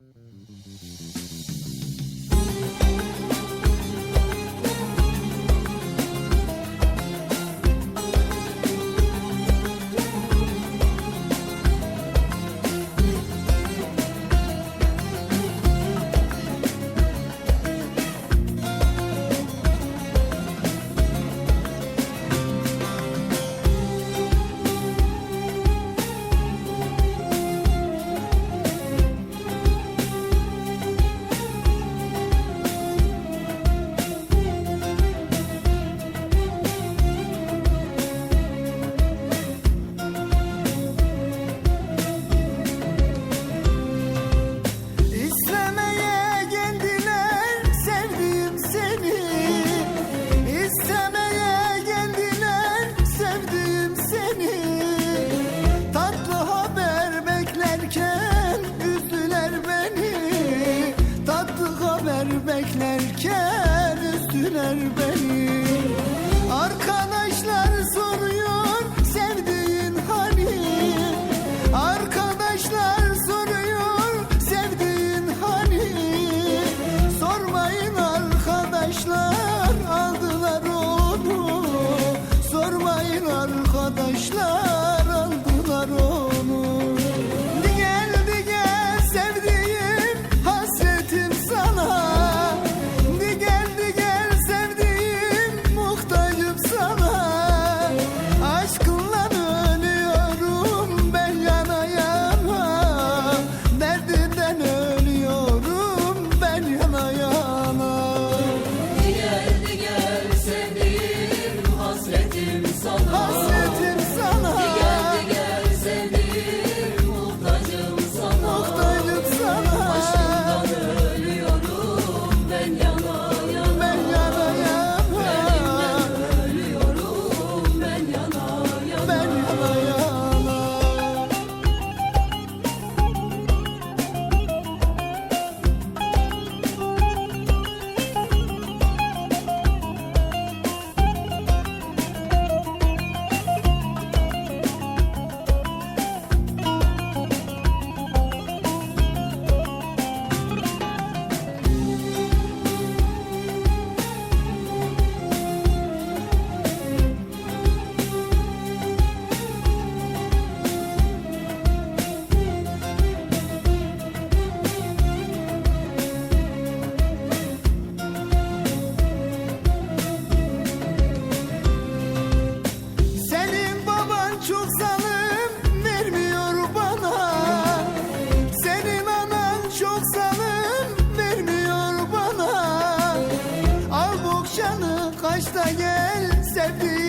Música sevdiler beni. Arkadaşlar soruyor sevdiğin hani Arkadaşlar soruyor sevdiğin hani Sormayın arkadaşlar aldılar onu. Sormayın arkadaşlar. Usta gel sevdiğim